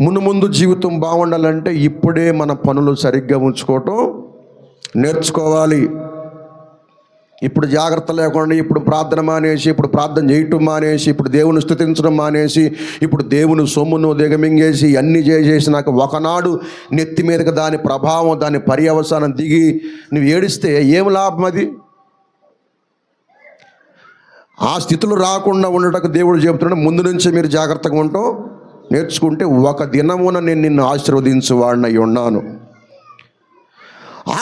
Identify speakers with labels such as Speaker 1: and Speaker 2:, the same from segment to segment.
Speaker 1: మును ముందు జీవితం బాగుండాలంటే ఇప్పుడే మన పనులు సరిగ్గా ఉంచుకోవటం నేర్చుకోవాలి. ఇప్పుడు జాగ్రత్త లేకుండా ఇప్పుడు ప్రార్థన మానేసి ఇప్పుడు ప్రార్థన చేయటం మానేసి ఇప్పుడు దేవుని స్థుతించడం మానేసి ఇప్పుడు దేవుని సొమ్మును దిగమింగేసి అన్నీ చేసేసినాక ఒకనాడు నెత్తి మీదకి దాని ప్రభావం దాని పర్యవసానం దిగి నువ్వు ఏడిస్తే ఏం లాభం అది? ఆ స్థితులు రాకుండా ఉండటకు దేవుడు చెబుతున్నాడు ముందు నుంచే మీరు జాగ్రత్తగా ఉంటాం. నేర్చుకుంటే ఒక దినమున నేను నిన్ను ఆశీర్వదించువాడినై ఉన్నాను.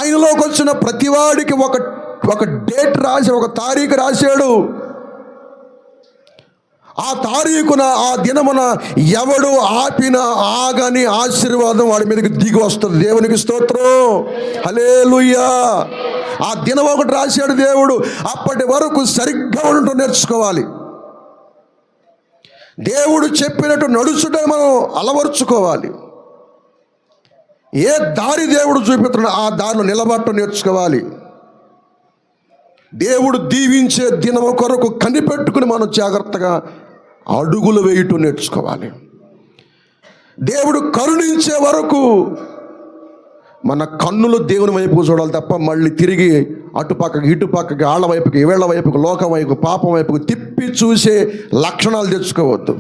Speaker 1: ఆయనలోకి వచ్చిన ప్రతివాడికి ఒక ఒక డేట్ రాసి ఒక తారీఖు రాశాడు. ఆ తారీఖున ఆ దినమున ఎవడు ఆపిన ఆగని ఆశీర్వాదం వాడి మీదకి దిగి వస్తుంది. దేవునికి స్తోత్రం. హలేలుయ్యా ఆ దినం ఒకటి రాశాడు దేవుడు. అప్పటి వరకు సరిగ్గా ఉండటం నేర్చుకోవాలి. దేవుడు చెప్పినట్టు నడుచుట మనం అలవరుచుకోవాలి. ఏ దారి దేవుడు చూపిస్తున్నా ఆ దారిలో నిలబడటం నేర్చుకోవాలి. దేవుడు దీవించే దినము కొరకు కనిపెట్టుకుని మనం జాగ్రత్తగా అడుగులు వేయటం నేర్చుకోవాలి. దేవుడు కరుణించే వరకు మన కన్నులు దేవుని వైపు చూడాలి తప్ప మళ్ళీ తిరిగి అటుపక్కకి ఇటుపక్కకి ఆళ్ళ వైపుకి వేళ్ళ వైపుకి లోకం వైపు పాపం వైపుకి తిప్పి చూసే లక్షణాలు తెచ్చుకోవద్దు.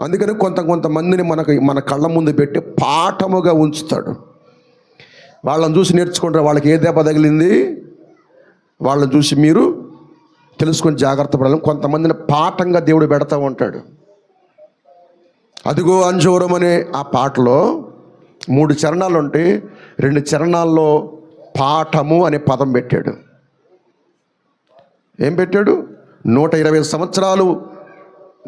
Speaker 1: అందుకని కొంత కొంతమందిని మనకు మన కళ్ళ ముందు పెట్టి పాఠముగా ఉంచుతాడు. వాళ్ళని చూసి నేర్చుకుంటారు వాళ్ళకి ఏ దెబ్బ తగిలింది? వాళ్ళని చూసి మీరు తెలుసుకొని జాగ్రత్త పడాలి. కొంతమందిని పాఠంగా దేవుడు పెడతా ఉంటాడు. అదిగో అంజూరం అనే ఆ పాటలో మూడు చరణాలు ఉంటే రెండు చరణాల్లో పాఠము అనే పదం పెట్టాడు. ఏం పెట్టాడు? నూట ఇరవై సంవత్సరాలు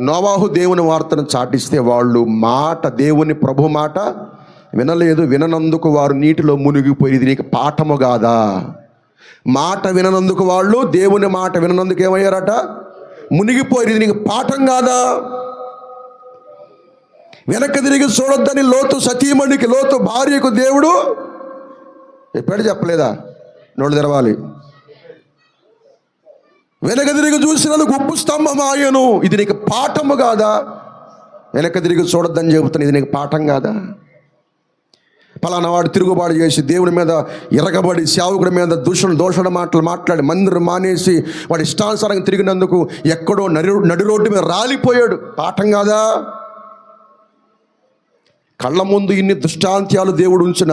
Speaker 1: నోవాహు దేవుని వార్తను చాటిస్తే వాళ్ళు మాట దేవుని ప్రభు మాట వినలేదు. విననందుకు వారు నీటిలో మునిగిపోయి ఇది నీకు పాఠము కాదా? మాట విననందుకు వాళ్ళు దేవుని మాట విననందుకు ఏమయ్యారట? మునిగిపోయి ఇది నీకు పాఠం కాదా? వెనక తిరిగి చూడొద్దని లోతు సతీమణికి లోతు భార్యకు దేవుడు చెప్పాడు చెప్పలేదా? నోళ్ళు తెరవాలి. వెనక తిరిగి చూసినందుకు ఉప్పు స్తంభం ఆయను ఇది నీకు పాఠము కాదా? వెనక తిరిగి చూడొద్దని చెబుతాను ఇది నీకు పాఠం కాదా? పలానా వాడు తిరుగుబాటు చేసి దేవుడి మీద ఎరగబడి సేవకుడి మీద దూషణ దోషణ మాటలు మాట్లాడి మందిరం మానేసి వాడి ఇష్టానుసారంగా తిరిగినందుకు ఎక్కడో నడి నడి రోడ్డు మీద రాలిపోయాడు. పాఠం కాదా? కళ్ళ ముందు ఇన్ని దృష్టాంత్యాలు దేవుడు ఉంచిన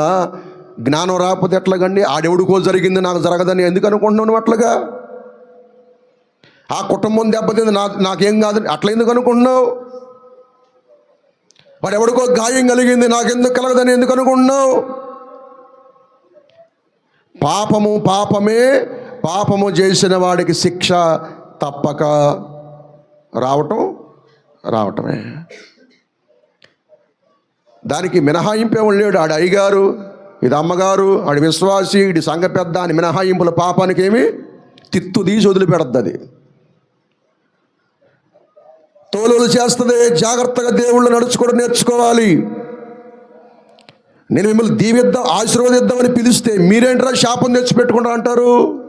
Speaker 1: జ్ఞానం రాకపోతే ఎట్లాగండి? ఆడెవడికో జరిగింది నాకు జరగదని ఎందుకు అనుకుంటున్నాను అట్లాగా? ఆ కుటుంబం దెబ్బతింది నా నాకేం కాదు అట్లా ఎందుకు అనుకుంటున్నావు? వాడు ఎవడికో గాయం కలిగింది నాకెందుకు కలగదని ఎందుకు అనుకుంటున్నావు? పాపము పాపమే పాపము చేసిన వాడికి శిక్ష తప్పక రావటం రావటమే. దానికి మినహాయింపు ఏమో లేడు అయ్యగారు ఇది అమ్మగారు ఆడి విశ్వాసి ఇడి సంఘ పెద్ద అని మినహాయింపుల పాపానికి ఏమి తిత్తు తీసి వదిలిపెడద్దు అది తోలులు చేస్తుంది జాగ్రత్తగా దేవుళ్ళు నడుచుకోవడం నేర్చుకోవాలి. నేను మిమ్మల్ని దీవిద్దాం ఆశీర్వదిద్దామని పిలిస్తే మీరేంట్రా శాపం తెచ్చిపెట్టుకుంటా అంటారు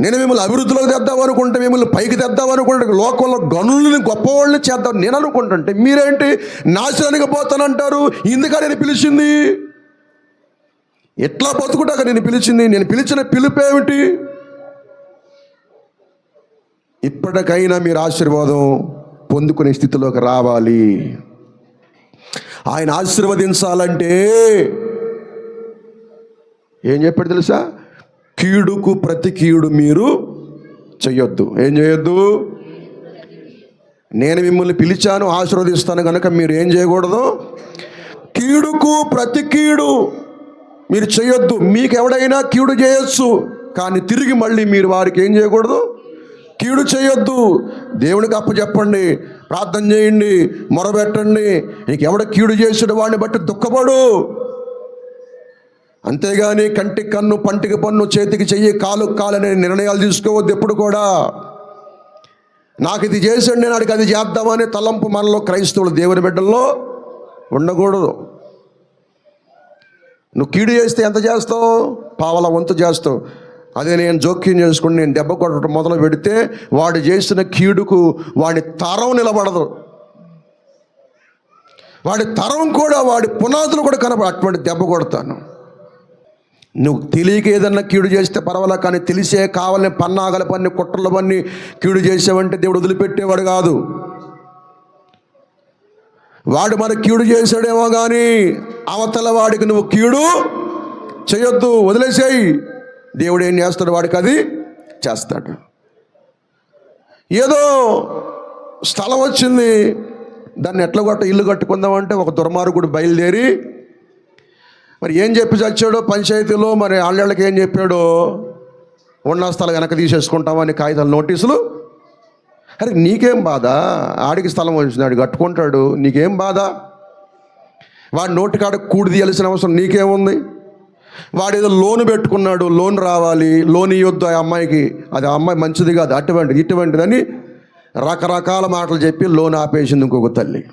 Speaker 1: నేను మిమ్మల్ని అభివృద్ధిలోకి తెద్దాం అనుకుంటే మిమ్మల్ని పైకి తెద్దాం అనుకుంటే లోకంలో గనులని గొప్పవాళ్ళని చేద్దాం. నేను అనుకుంటుంటే మీరేంటి? నాశనానికి పోతానంటారు? ఇందుక నేను పిలిచింది. ఎట్లా బతుకుటాక నేను పిలిచింది? నేను పిలిచిన పిలుపేమిటి ఇప్పటికైనా మీరు ఆశీర్వాదం పొందుకునే స్థితిలోకి రావాలి. ఆయన ఆశీర్వదించాలంటే ఏం చెప్పాడు తెలుసా? కీడుకు ప్రతి కీడు మీరు చెయ్యొద్దు. ఏం చేయొద్దు నేను మిమ్మల్ని పిలిచాను ఆశీర్వదిస్తాను కనుక మీరు ఏం చేయకూడదు? కీడుకు ప్రతి కీడు మీరు చేయొద్దు మీకు ఎవడైనా కీడు చేయొచ్చు కానీ తిరిగి మళ్ళీ మీరు వారికి ఏం చేయకూడదు? కీడు చేయొద్దు దేవునికి అప్పు చెప్పండి ప్రార్థన చేయండి మొరబెట్టండి నీకు ఎవడ కీడు చేసిన వాడిని బట్టి దుఃఖపడు. అంతేగాని కంటి కన్ను పంటికి పన్ను చేతికి చెయ్యి కాలు కాలనే నిర్ణయాలు తీసుకోవద్దు ఎప్పుడు కూడా. నాకు ఇది చేసండి నేను అడిగి అది చేద్దామని తలంపు మనలో క్రైస్తవులు దేవుని బిడ్డల్లో ఉండకూడదు. నువ్వు కీడు చేస్తే ఎంత చేస్తావు? పావల వంతు చేస్తావు. అదే నేను జోక్యం చేసుకుని నేను దెబ్బ కొట్టడం మొదలు పెడితే వాడు చేసిన కీడుకు వాడి తరం నిలబడదు. వాడి తరం కూడా వాడి పునాదులు కూడా కనపడ అటువంటి దెబ్బ కొడతాను. నువ్వు తెలియక ఏదన్నా కీడు చేస్తే పర్వాలా కానీ తెలిసే కావాలని పన్నాగల పన్ని కుట్రల పన్ని కీడు చేసావంటే దేవుడు వదిలిపెట్టేవాడు కాదు. వాడు మన కీడు చేశాడేమో కానీ అవతల వాడికి నువ్వు కీడు చేయొద్దు వదిలేసేయి. దేవుడు ఏం చేస్తాడు వాడికి అది చేస్తాడు. ఏదో స్థలం వచ్చింది దాన్ని ఎట్లా కొట్ట ఇల్లు కట్టుకుందామంటే ఒక దుర్మార్గుడు బయలుదేరి మరి ఏం చెప్పి చచ్చాడో పంచాయతీలో మరి ఆళ్ళకి ఏం చెప్పాడో? ఉన్న స్థలం వెనక తీసేసుకుంటామని కాగితాలు నోటీసులు? అరే నీకేం బాధ? ఆడికి స్థలం వచ్చినాడు కట్టుకుంటాడు. నీకేం బాధ? వాడి నోటికాడ కూడి తీయాల్సిన అవసరం నీకేముంది? వాడు ఏదో లోన్ పెట్టుకున్నాడు లోన్ రావాలి లోన్ ఇవ్వద్దు ఆ అమ్మాయికి. అది ఆ అమ్మాయి మంచిది కాదు అటువంటిది ఇటువంటిదని రకరకాల మాటలు చెప్పి లోన్ ఆపేసింది ఇంకొక తల్లి.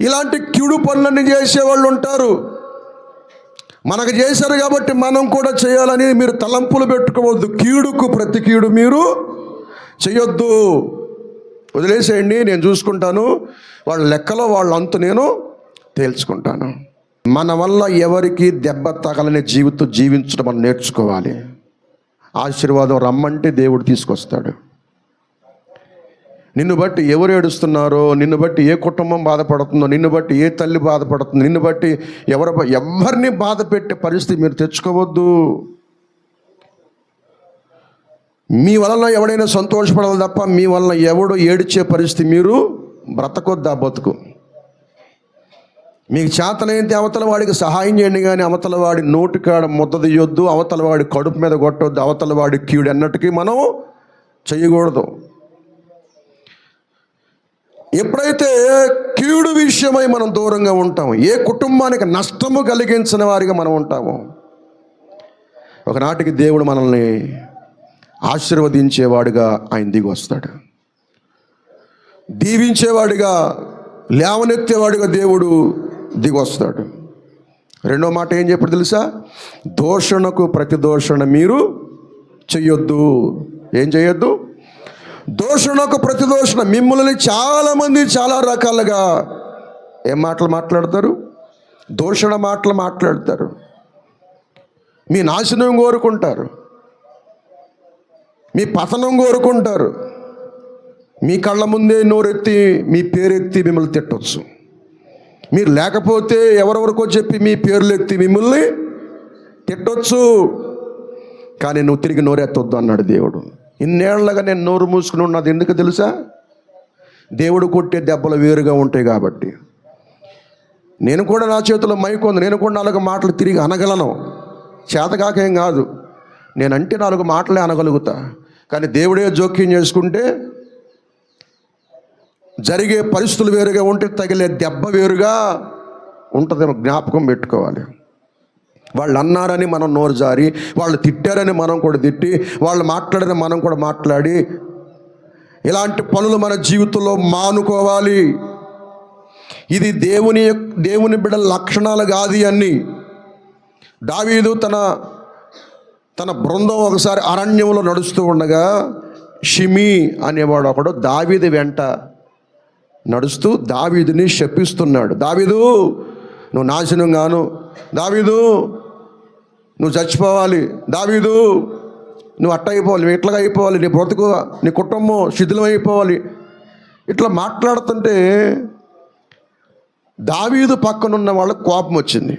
Speaker 1: ఇలాంటి కిడు పనులన్నీ చేసేవాళ్ళు ఉంటారు. మనకు చేశారు కాబట్టి మనం కూడా చేయాలని మీరు తలంపులు పెట్టుకోవద్దు. కీడుకు ప్రతి కీడు మీరు చేయొద్దు. వదిలేసేయండి నేను చూసుకుంటాను. వాళ్ళ లెక్కలో వాళ్ళ అంతు నేను తేల్చుకుంటాను. మన వల్ల ఎవరికి దెబ్బ తగలని జీవితం జీవించడం మనం నేర్చుకోవాలి. ఆశీర్వాదం రమ్మంటే దేవుడు తీసుకొస్తాడు. నిన్ను బట్టి ఎవరు ఏడుస్తున్నారో నిన్ను బట్టి ఏ కుటుంబం బాధపడుతుందో నిన్ను బట్టి ఏ తల్లి బాధపడుతుందో నిన్ను బట్టి ఎవరు ఎవరిని బాధ పెట్టే పరిస్థితి మీరు తెచ్చుకోవద్దు. మీ వలన ఎవడైనా సంతోషపడాలి తప్ప మీ వలన ఎవడు ఏడిచే పరిస్థితి మీరు బ్రతకొద్దు ఆ బతుకు? మీకు చేతనైతే అవతల వాడికి సహాయం చేయండి కానీ అవతల వాడి నోటికాడ ముద్ద తీయొద్దు అవతల వాడి కడుపు మీద కొట్టొద్దు అవతల వాడి కీడు అన్నట్టుకి మనం చేయకూడదు. ఎప్పుడైతే కీడు విషయమై మనం దూరంగా ఉంటామో ఏ కుటుంబానికి నష్టము కలిగించిన వారిగా మనం ఉంటామో ఒకనాటికి దేవుడు మనల్ని ఆశీర్వదించేవాడిగా ఆయన దిగి వస్తాడు. దీవించేవాడిగా లేవనెత్తేవాడిగా దేవుడు దిగి వస్తాడు. రెండో మాట ఏం చెప్పాడు తెలుసా? దోషణకు ప్రతి దోషణ మీరు చెయ్యొద్దు. ఏం చేయొద్దు దోషణకు ప్రతి దోషణ మిమ్మల్ని చాలామంది చాలా రకాలుగా ఏం మాటలు మాట్లాడతారు? దోషణ మాటలు మాట్లాడతారు. మీ నాశనం కోరుకుంటారు. మీ పతనం కోరుకుంటారు. మీ కళ్ళ ముందే నోరెత్తి మీ పేరెత్తి మిమ్మల్ని తిట్టవచ్చు మీరు లేకపోతే ఎవరెవరికో చెప్పి మీ పేర్లు ఎత్తి మిమ్మల్ని తిట్టొచ్చు. కానీ నువ్వు తిరిగి నోరెత్తొద్దు అన్నాడు దేవుడు. ఇన్నేళ్ళగా నేను నోరు మూసుకుని ఉన్నది ఎందుకు తెలుసా? దేవుడు కొట్టే దెబ్బలు వేరుగా ఉంటాయి కాబట్టి. నేను కూడా నా చేతిలో మైక్ ఉంది. నేను కూడా నాలుగు మాటలు తిరిగి అనగలను. చేతకాకేం కాదు. నేనంటే నాలుగు మాటలే అనగలుగుతా. కానీ దేవుడే జోక్యం చేసుకుంటే జరిగే పరిస్థితులు వేరుగా ఉంటే తగిలే దెబ్బ వేరుగా ఉంటుందేమో జ్ఞాపకం పెట్టుకోవాలి. వాళ్ళు అన్నారని మనం నోరు జారి వాళ్ళు తిట్టారని మనం కూడా తిట్టి వాళ్ళు మాట్లాడని మనం కూడా మాట్లాడి ఇలాంటి పనులు మన జీవితంలో మానుకోవాలి. ఇది దేవుని యొక్క- దేవుని బిడ్డల లక్షణాలు కాదు అన్ని దావీదు తన తన బృందం ఒకసారి అరణ్యంలో నడుస్తూ ఉండగా షిమి అనేవాడు ఒకడు దావీదు వెంట నడుస్తూ దావీదుని శపిస్తున్నాడు. దావీదు నువ్వు నాశనం గాను దావీదు నువ్వు చచ్చిపోవాలి. దావీదు నువ్వు అట్ట అయిపోవాలి నువ్వు ఇట్లాగా అయిపోవాలి నీ బ్రతుకు నీ కుటుంబం శిథిలం అయిపోవాలి. ఇట్లా మాట్లాడుతుంటే దావీదు పక్కనున్న వాళ్ళకి కోపం వచ్చింది.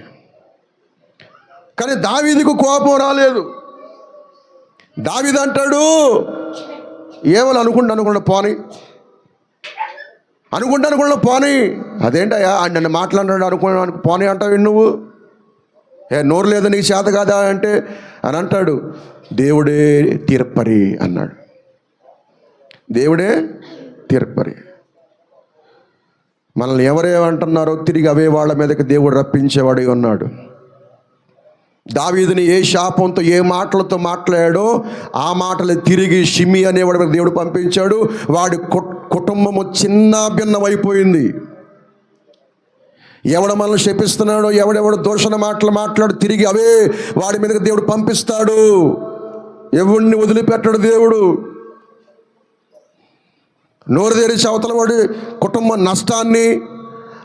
Speaker 1: కానీ దావీదుకు కోపం రాలేదు. దావీదు అంటాడు ఏమని అనుకుంటా అనుకుంటా పోనీ. అనుకుంటా అనుకున్నా పోనీ. అదేంటయ్యా ఆయన నన్ను మాట్లాడినాడు అనుకున్నాను పోనీ అంటావు నువ్వు? ఏ నోరు లేదా నీకు చేత కాదా అంటే అని అంటాడు. దేవుడే తీర్పరి అన్నాడు. దేవుడే తీర్పరి. మనల్ని ఎవరేమంటున్నారో తిరిగి అవే వాళ్ళ మీదకి దేవుడు రప్పించేవాడు ఉన్నాడు. దావీదుని ఏ శాపంతో ఏ మాటలతో మాట్లాడాడో ఆ మాటలు తిరిగి షిమి అనేవాడు దేవుడు పంపించాడు. వాడి కుటుంబము చిన్న భిన్నమైపోయింది ఎవడ మనల్ని శపిస్తున్నాడో ఎవడెవడు దోషణ మాటలు మాట్లాడు తిరిగి అవే వాడి మీదకి దేవుడు పంపిస్తాడు. ఎవడిని వదిలిపెట్టడు దేవుడు? నోరు తెరిచి అవతలవాడి కుటుంబ నష్టాన్ని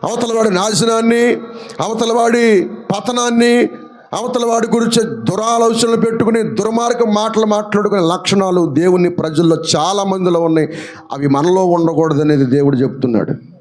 Speaker 1: అవతలవాడి నాశనాన్ని అవతలవాడి పతనాన్ని అవతలవాడి గురించి దురాలోచనలు పెట్టుకుని దుర్మార్గ మాటలు మాట్లాడుకునే లక్షణాలు దేవుని ప్రజల్లో చాలా మందిలో ఉన్నాయి. అవి మనలో ఉండకూడదనేది దేవుడు చెప్తున్నాడు.